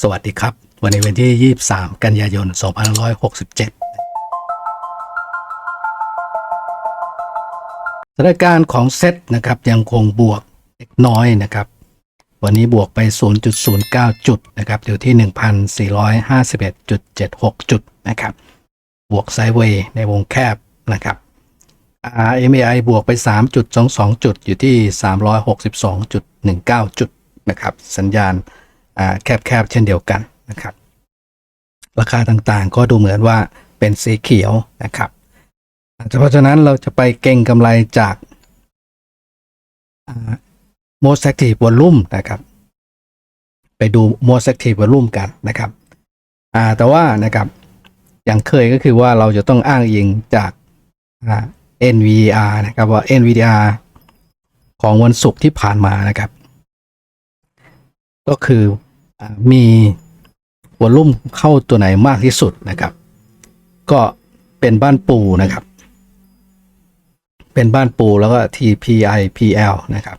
สวัสดีครับ วันนี้วันที่ 23 กันยายน 2567สถานการณ์ของเซตนะครับยังคงบวกเล็กน้อยนะครับ วันนี้บวกไป 0.09 จุดนะครับอยู่ที่ 1,451.76 จุดนะครับ บวกไซเวย์ในวงแคบนะครับ RMI บวกไป 3.22 จุดอยู่ที่ 362.19 จุดนะครับ สัญญาณ แคบๆ เช่นเดียวกันนะครับ ราคาต่างๆ ก็ดูเหมือนว่าเป็นสีเขียวนะครับเพราะฉะนั้นเราจะไปเก่งกำไรจาก most active volume นะครับ ไปดู most active volume กันนะครับแต่ว่านะครับอย่างเคยก็คือว่าเราจะต้องอ้างอิงจาก NVR นะครับว่า NVDR ของวันศุกร์ที่ผ่านมานะครับ ก็คือ มีวอลลุ่มเข้าตัวไหนมากที่สุดนะครับ ก็เป็นบ้านปูนะครับ เป็นบ้านปูแล้วก็ TPIPL นะครับ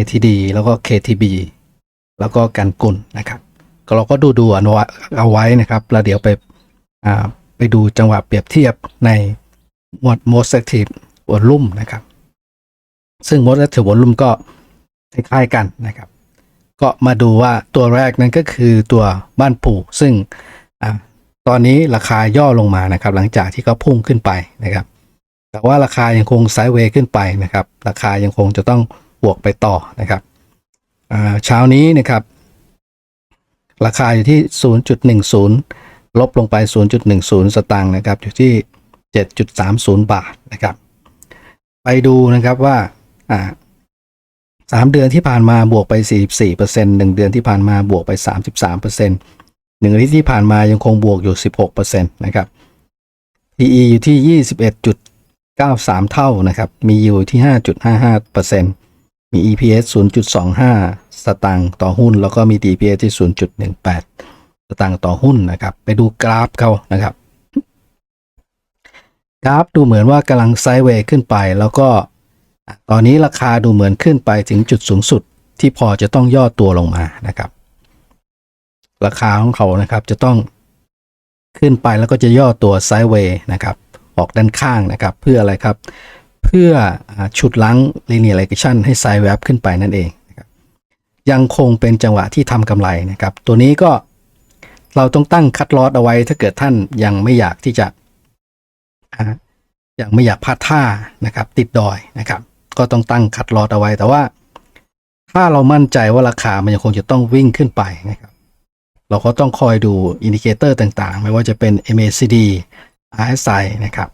ITD แล้วก็ KTB แล้วก็กันกุลนะครับ ก็เราก็ดูดูเอาไว้เอาไว้นะครับ แล้วเดี๋ยวไปไปดูจังหวะเปรียบเทียบในหมวด most active volume นะครับ ซึ่ง most active volume ก็คล้ายๆกันนะครับ ก็มาดูว่าตัวแรกนั้นก็คือตัวบ้านปู่ซึ่งอตอนนี้ราคาย่อลงมานะครับ หลังจากที่เขาพุ่งขึ้นไปนะครับ แต่ว่าราคายังคงไซด์เวย์ขึ้นไปนะครับ ราคายังคงจะต้องบวกไปต่อนะครับเช้านี้นะครับ ราคาอยู่ที่ 0.10 ลบลงไป 0.10 สตางค์นะครับ อยู่ที่ 7.30 บาทนะครับ ไปดูนะครับว่า สามเดือนที่ผ่านมาบวกไป 44%หนึ่งเดือนที่ผ่านมาบวกไป 33%หนึ่งอาทิตย์ที่ผ่านมายังคงบวกอยู่ 16%นะครับ PE อยู่ที่ 21.93 เท่านะครับ มีอยู่ที่ 5.55%มี EPS 0.25 สตางค์ต่อหุ้น แล้วก็มี DPS ที่ 0.18 สตางค์ต่อหุ้นนะครับ ไปดูกราฟเขานะครับ กราฟดูเหมือนว่ากำลังไซด์เวย์ขึ้นไปแล้วก็ ตอนนี้ราคาดูเหมือนขึ้นไปถึงจุดสูงสุดที่พอจะต้องย่อตัวลงมานะครับ ราคาของเขานะครับจะต้องขึ้นไปแล้วก็จะย่อตัวไซด์เวย์นะครับออกด้านข้างนะครับ เพื่ออะไรครับ เพื่ออาฉุดลัง linear regression ให้ไซด์แวบขึ้นไปนั่นเองนะครับยังคงเป็นจังหวะที่ทำกำไรนะครับ ตัวนี้ก็เราต้องตั้งคัดลอสเอาไว้ถ้าเกิดท่านยังไม่อยากที่จะยังไม่อยากพลาดท่านะครับ ติดดอยนะครับ ก็ต้องตั้งคัดลอสเอาไว้ แต่ว่า ถ้าเรามั่นใจว่าราคามันยังคงจะต้องวิ่งขึ้นไปนะครับ เราก็ต้องคอยดูอินดิเคเตอร์ต่างๆ ไม่ว่าจะเป็น MACD RSI นะครับ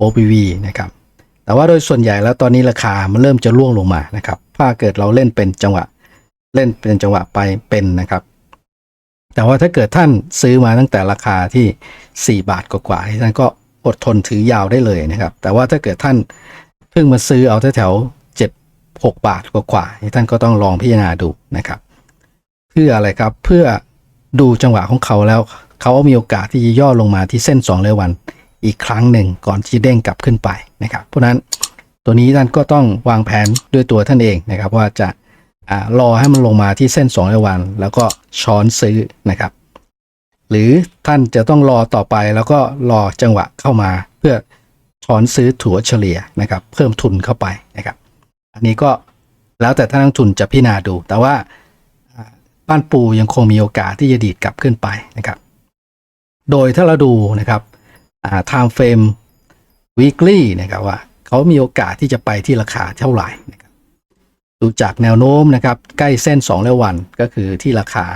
OPV นะครับ แต่ว่าโดยส่วนใหญ่แล้วตอนนี้ราคามันเริ่มจะร่วงลงมานะครับ ถ้าเกิดเราเล่นเป็นจังหวะ เล่นเป็นจังหวะไปเป็นนะครับ แต่ว่าถ้าเกิดท่านซื้อมาตั้งแต่ราคาที่ 4 บาทกว่าๆท่านก็อดทนถือยาวได้เลยนะครับ แต่ว่าถ้าเกิดท่าน เพิ่งมาซื้อเอาแถวๆ7 6บาทกว่าๆท่านก็ต้องลองพิจารณาดูนะครับ เพื่ออะไรครับเพื่อดูจังหวะของเขาแล้ว เขามีโอกาสที่จะย่อลงมาที่เส้น2เรวันอีกครั้งหนึ่งก่อนที่เด้งกลับขึ้นไปนะครับ เพราะนั้นตัวนี้ท่านก็ต้องวางแผนด้วยตัวท่านเองนะครับ ว่าจะอรอให้มันลงมาที่เส้น2เรวัน แล้วก็ช้อนซื้อนะครับ หรือท่านจะต้องรอต่อไปแล้วก็รอจังหวะเข้ามาเพื่อ ช้อนซื้อถั่วเฉลี่ยนะครับ เพิ่มทุนเข้าไปนะครับ อันนี้ก็แล้วแต่ท่านนักทุนจะพิจารณาดู แต่ว่าบ้านปูยังคงมีโอกาสที่จะดีดกลับขึ้นไปนะครับ โดยถ้าเราดูนะครับ time frame weekly นะครับว่าเขามีโอกาสที่จะไปที่ราคาเท่าไหร่นะครับดูจากแนวโน้มนะครับ ใกล้เส้น2เรวันก็คือที่ราคา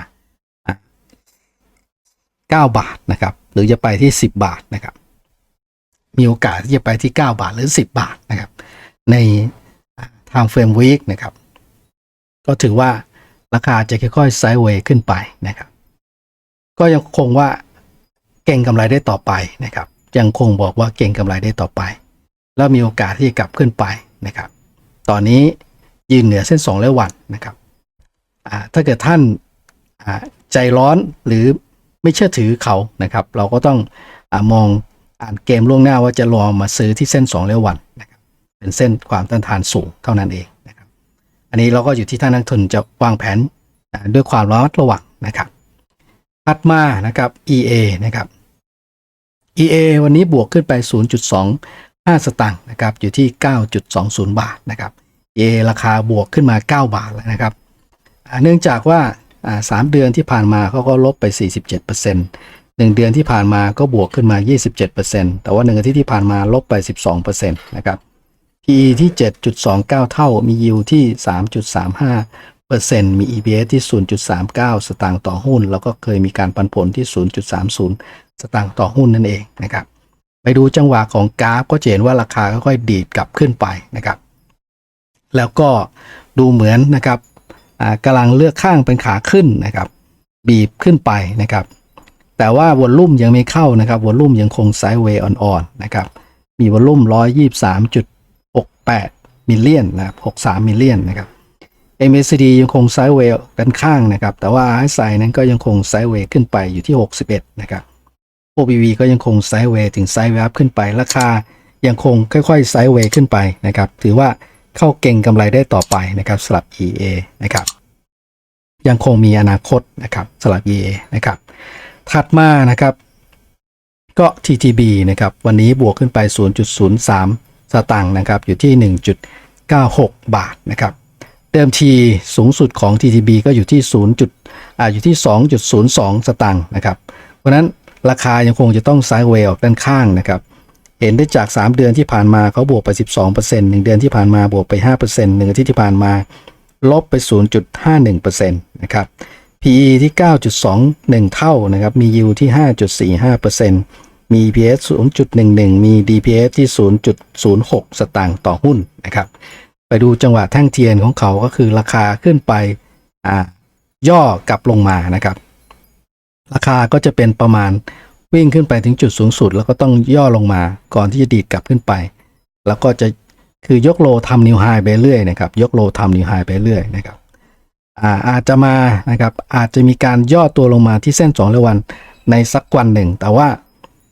9 บาทนะครับ หรือจะไปที่ 10 บาทนะครับ มีโอกาสที่จะไปที่ 9 บาทหรือ 10 บาทนะครับ ใน time frame week นะครับ ก็ถือว่าราคาจะค่อยๆไซด์เวย์ขึ้นไปนะครับ ก็ยังคงว่าเก่งกำไรได้ต่อไปนะครับ ยังคงบอกว่าเก่งกำไรได้ต่อไป แล้วมีโอกาสที่จะกลับขึ้นไปนะครับ ตอนนี้ยืนเหนือเส้น2และวันนะครับถ้าเกิดท่านใจร้อนหรือไม่เชื่อถือเขานะครับ เราก็ต้องอมอง อ่านเกมล่วงหน้าว่าจะรอมาซื้อที่เส้น2และวันนะครับเป็นเส้นความต้านทานสูงเท่านั้นเองนะครับอันนี้เราก็อยู่ที่ท่านนักทุนจะวางแผนด้วยความระมัดระวังนะครับถัดมานะครับ EA นะครับ EA วันนี้บวกขึ้นไป 0.25 สตางค์นะครับอยู่ที่ 9.20 บาทนะครับ EA ราคาบวกขึ้นมา 9 บาทแล้วนะครับเนื่องจากว่าอ่าสามเดือนที่ผ่านมาเขาก็ลบไป 47% 1 เดือนที่ผ่านมาก็บวกขึ้นมา 27%แต่ว่า 1 อาทิตย์ที่ผ่านมาลบไป 12%นะครับ PE ที่ 7.29 เท่า มี yield ที่ 3.35เปอร์เซ็นต์มี EPS ที่ 0.39 สตางค์ต่อหุ้น แล้วก็เคยมีการปันผลที่ 0.30 สตางค์ต่อหุ้นนั่นเองนะครับ ไปดูจังหวะของกราฟก็จะเห็นว่าราคาค่อยๆดีดกลับขึ้นไปนะครับ แล้วก็ดูเหมือนนะครับกำลังเลือกข้างเป็นขาขึ้นนะครับ บีบขึ้นไปนะครับ แต่ว่าวอลลุ่มยังไม่เข้านะครับวอลลุ่มยังคงไซด์เวย์อ่อนๆนะครับ มีวอลลุ่ม 123.68 มิลเลียนนะครับ63 มิลเลียนนะครับ MACD ยังคงไซด์เวย์ด้นข้างนะครับ แต่ว่า RSI นั้นก็ยังคงไซด์เวย์ขึ้นไปอยู่ที่ 61 นะครับ OBV ก็ยังคงไซด์เวย์ถึงไซด์เวย์ขึ้นไป ราคายังคงค่อยๆไซด์เวย์ขึ้นไปนะครับ ถือว่าเข้าเก่งกำไรได้ต่อไปนะครับสำหรับ EA นะครับ ยังคงมีอนาคตนะครับสำหรับ EA นะครับ ถัดมานะครับ ก็ TTB นะครับ วันนี้บวกขึ้นไป 0.03 สตางค์นะครับ อยู่ที่ 1.96 บาทนะครับ เดิมทีสูงสุดของ TTB ก็อยู่ที่ 0. จุดอ่าอยู่ที่ 2.02 สตางค์นะครับ เพราะนั้นราคายังคงจะต้องไซด์เวย์ออกด้านข้างนะครับเห็นได้จาก 3 เดือนที่ผ่านมาเขาบวกไป 12% 1 เดือนที่ผ่านมาบวกไป 5% 1อาทิตย์ที่ผ่านมา ลบไป 0.51%นะครับ PE ที่ 9.21 เท่านะครับ มี yield ที่ 5.45%มี EPS 0.11 มี DPS ที่ 0.06 สตางค์ต่อหุ้นนะครับ ไปดูจังหวะแท่งเทียนของเขาก็คือราคาขึ้นไปอ่าย่อกลับลงมานะครับ ราคาก็จะเป็นประมาณวิ่งขึ้นไปถึงจุดสูงสุด แล้วก็ต้องย่อลงมาก่อนที่จะดีดกลับขึ้นไป แล้วก็จะคือยกโลทำนิวไฮไปเรื่อยนะครับ ยกโลทำนิวไฮไปเรื่อยนะครับ อาจจะมานะครับอาจจะมีการย่อตัวลงมาที่เส้น2เรวันในสักวันหนึ่ง แต่ว่า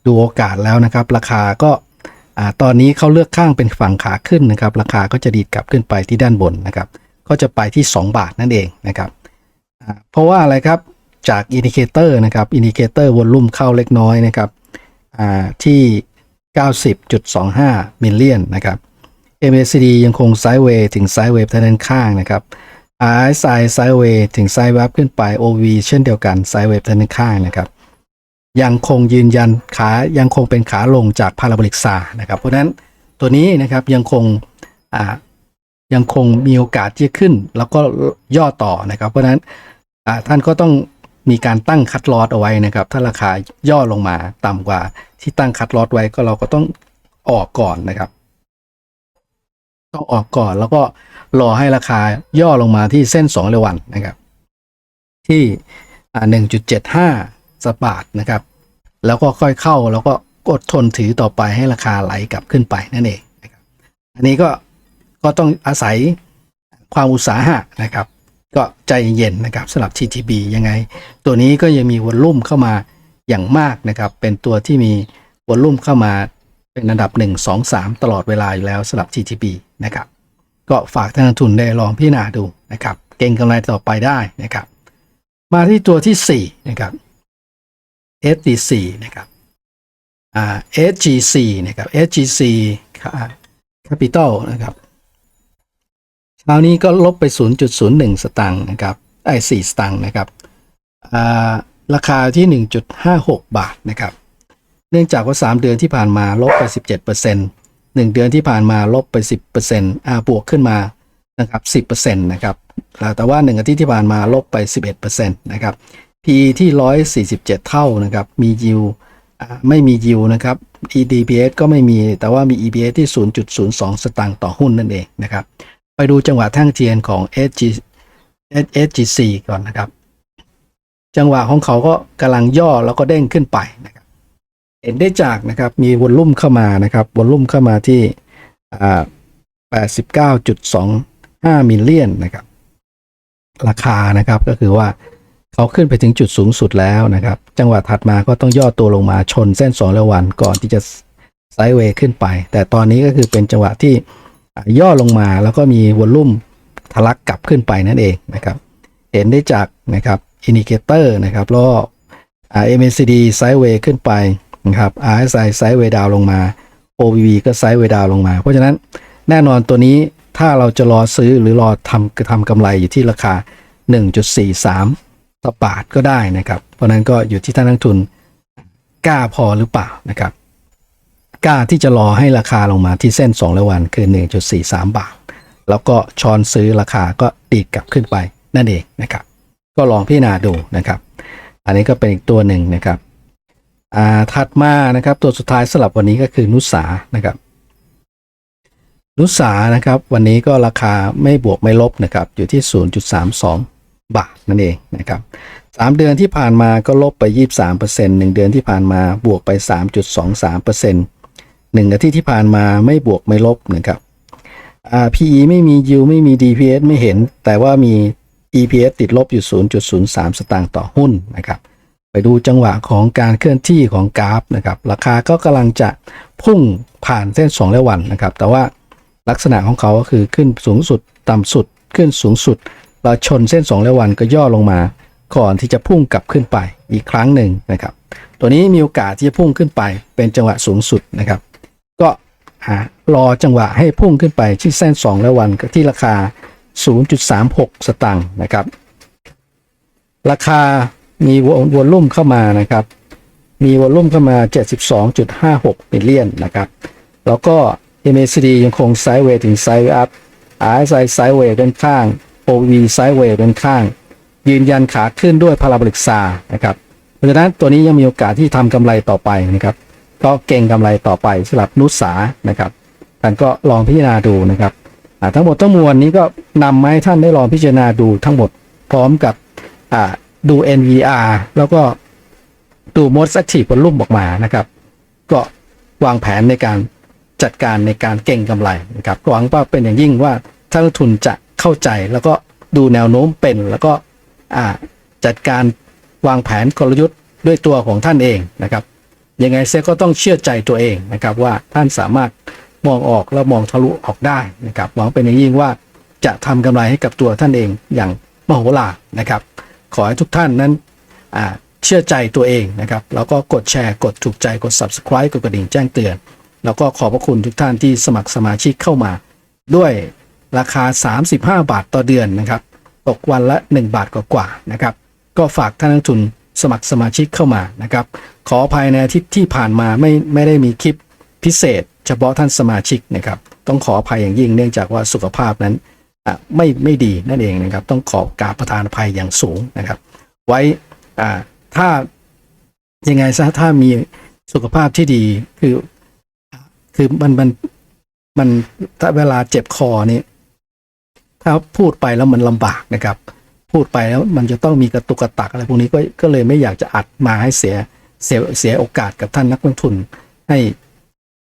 ดูโอกาสแล้วนะครับ ราคาก็าตอนนี้เขาเลือกข้างเป็นฝั่งขาขึ้นนะครับ ราคาก็จะดีดกลับขึ้นไปที่ด้านบนนะครับ ก็จะไปที่ 2 บาทนั่นเองนะครับเพราะว่าอะไรครับจากอินดิเคเตอร์นะครับอินดิเคเตอร์วอลลุ่มเข้าเล็กน้อยนะครับอ่าที่ 90.25มิลเลียนนะครับ MACD ยังคงไซด์เวย์ถึงไซด์เวย์ทางด้านข้างนะครับ RSI ไซด์เวย์ถึงไซด์เวฟขึ้นไป OV เช่นเดียวกันไซด์เวฟทางด้านข้างนะครับ ยังคงยืนยันขายังคงเป็นขาลงจากพาราโบลิกซานะครับ เพราะฉะนั้นตัวนี้นะครับยังคงอ่ายังคงมีโอกาสที่จะขึ้น แล้วก็ย่อต่อนะครับ เพราะฉะนั้นท่านก็ต้องมีการตั้งคัดลอตเอาไว้นะครับ ถ้าราคาย่อลงมาต่ำกว่าที่ตั้งคัดลอตไว้ก็เราก็ต้องออกก่อนนะครับ ต้องออกก่อน แล้วก็รอให้ราคาย่อลงมาที่เส้น2เรวันนะครับ ที่อ่า1.75สบาทนะครับ แล้วก็ค่อยเข้าแล้วก็กดทนถือต่อไปให้ราคาไหลกลับขึ้นไปนั่นเองนะครับ อันนี้ก็ก็ต้องอาศัยความอุตสาหะนะครับ ก็ใจเย็นนะครับสำหรับ TTB ยังไง ตัวนี้ก็ยังมีวอลลุ่มเข้ามาอย่างมากนะครับ เป็นตัวที่มีวอลลุ่มเข้ามา เป็นอันดับ 1 2 3 ตลอดเวลาอยู่แล้วสำหรับ TTB นะครับ ก็ฝากท่านนักลงทุนได้ลองพิจารณาดูนะครับ เก่งกำไรต่อไปได้นะครับ มาที่ตัวที่ 4 นะครับ SDC นะครับอ่า SGC นะครับ SGC Capital นะครับเช้านี้ก็ลบไป 0.01 สตางค์นะครับไอ้4สตางค์นะครับอ่าราคาที่ 1.56 บาทนะครับ เนื่องจากว่า 3 เดือนที่ผ่านมาลบไป 17% 1 เดือนที่ผ่านมาลบไป 10%อ่าบวกขึ้นมานะครับ10%นะครับแต่ว่า 1 อาทิตย์ที่ผ่านมาลบไป 11%นะครับ PE ที่ 147 เท่านะครับมี yield อ่าไม่มี yield นะครับ EDPS ก็ไม่มีแต่ว่ามี EPS ที่ 0.02 สตางค์ต่อหุ้นนั่นเองนะครับ ไปดูจังหวะแท่งเทียนของ SG SGC ก่อนนะครับ จังหวะของเขาก็กำลังย่อแล้วก็เด้งขึ้นไปนะครับ เห็นได้จากนะครับมีวอลลุ่มเข้ามานะครับวอลลุ่มเข้ามาที่อ่า89.25 มิลเลียนนะครับราคานะครับก็คือว่าเขาขึ้นไปถึงจุดสูงสุดแล้วนะครับ จังหวะถัดมาก็ต้องย่อตัวลงมาชนเส้น2ระวันก่อนที่จะไซด์เวย์ขึ้นไป แต่ตอนนี้ก็คือเป็นจังหวะที่ย่อลงมาแล้วก็มีวอลลุ่มทะลักกลับขึ้นไปนั่นเองนะครับเห็นได้จากนะครับอินดิเคเตอร์นะครับล้อ MACD ไซด์เวย์ขึ้นไป นะครับ RSI ไซด์เวดาวลงมา OBV ก็ไซด์เวดาวลงมา เพราะฉะนั้นแน่นอนตัวนี้ถ้าเราจะรอซื้อหรือรอทำทำกำไรอยู่ที่ราคา 1.43ต่อบาทก็ได้นะครับ เพราะนั้นก็อยู่ที่ท่านนักทุนกล้าพอหรือเปล่านะครับ กล้าที่จะรอให้ราคาลงมาที่เส้น2ร้อยวันคือ 1.43 บาท แล้วก็ช้อนซื้อราคาก็ดีดกลับขึ้นไปนั่นเองนะครับ ก็ลองพิจารณาดูนะครับ อันนี้ก็เป็นอีกตัวหนึ่งนะครับ อ่าถัดมานะครับตัวสุดท้ายสำหรับวันนี้ก็คือนุสานะครับนุสานะครับวันนี้ก็ราคาไม่บวกไม่ลบนะครับอยู่ที่ 0.32 บาทนั่นเองนะครับสามเดือนที่ผ่านมาก็ลบไป 23% 1 เดือนที่ผ่านมาบวกไป 3.23% 1อาทิตย์ที่ผ่านมาไม่บวกไม่ลบนะครับอ่า PE ไม่มี yield ไม่มี DPS ไม่เห็น แต่ว่ามี EPS ติดลบอยู่ 0.03 สตางค์ต่อหุ้นนะครับ ไปดูจังหวะของการเคลื่อนที่ของกราฟนะครับราคาก็กำลังจะพุ่งผ่านเส้น2ร้อยวันนะครับ แต่ว่าลักษณะของเขาก็คือขึ้นสูงสุดต่ำสุด ขึ้นสูงสุดเราชนเส้น2ร้อยวันก็ย่อลงมา ก่อนที่จะพุ่งกลับขึ้นไปอีกครั้งหนึ่งนะครับ ตัวนี้มีโอกาสที่จะพุ่งขึ้นไปเป็นจังหวะสูงสุดนะครับ ก็หารอจังหวะให้พุ่งขึ้นไปที่เส้น2ร้อยวันที่ราคา 0.36 สตางค์นะครับ ราคา มีวอลลุ่มเข้ามานะครับ มีวอลลุ่มเข้ามา 72.56มิลเลียนนะครับ แล้วก็ MACD ยังคงไซด์เวย์ถึงไซด์อัพ RSI ไซด์เวย์ด้านข้าง OV ไซด์เวย์ด้านข้าง ยืนยันขาขึ้นด้วยพาราบลิกซานะครับ เพราะฉะนั้นตัวนี้ยังมีโอกาสที่ทำกำไรต่อไปนะครับ ก็เก่งกำไรต่อไปสำหรับนุสานะครับท่านก็ลองพิจารณาดูนะครับทั้งหมดทั้งมวลนี้ก็นำมาให้ท่านได้ลองพิจารณาดูทั้งหมดพร้อมกับ ดู NVR แล้วก็ดู most active volume ออกมานะครับ ก็วางแผนในการจัดการในการเก่งกำไรนะครับหวังว่าเป็นอย่างยิ่งว่าท่านทุนจะเข้าใจแล้วก็ดูแนวโน้มเป็น แล้วก็อ่าจัดการวางแผนกลยุทธ์ด้วยตัวของท่านเองนะครับยังไงเสียก็ต้องเชื่อใจตัวเองนะครับว่าท่านสามารถมองออกและมองทะลุออกได้นะครับหวังเป็นอย่างยิ่งว่าจะทำกำไรให้กับตัวท่านเองอย่างมโหฬารนะครับ ขอให้ทุกท่านนั้นเชื่อใจตัวเองนะครับ แล้วก็กดแชร์กดถูกใจกด subscribe กดกระดิ่งแจ้งเตือน แล้วก็ขอบพระคุณทุกท่านที่สมัครสมาชิกเข้ามา ด้วยราคา 35 บาทต่อเดือนนะครับ ตกวันละ 1 บาทกว่าๆนะครับ ก็ฝากท่านนักทุนสมัครสมาชิกเข้ามานะครับ ขออภัยในอาทิตย์ที่ผ่านมาไม่ไม่ได้มีคลิปพิเศษ เฉพาะท่านสมาชิกนะครับ ต้องขออภัยอย่างยิ่งเนื่องจากว่าสุขภาพนั้น ไม่ไม่ดีนั่นเองนะครับ ต้องขอกาบประทานภัยอย่างสูงนะครับ ไว้อ่าถ้ายังไงซะถ้ามีสุขภาพที่ดีคือ คือมันมันมันถ้าเวลาเจ็บคอนี่ถ้าพูดไปแล้วมันลำบากนะครับ พูดไปแล้วมันจะต้องมีกระตุกกระตักอะไรพวกนี้ก็ก็เลยไม่อยากจะอัดมาให้เสียเสียเสียโอกาสกับท่านนักลงทุน ให้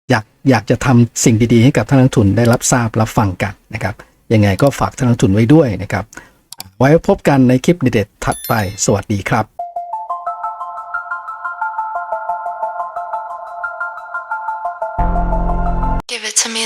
อยากอยากจะทำสิ่งดีๆ ให้กับท่านนักลงทุนได้รับทราบรับฟังกันนะครับ ยังไงก็ฝากท่านนักทุนไว้ด้วยนะครับ ไว้พบกันในคลิปเด็ดถัดไป สวัสดีครับ Give it to me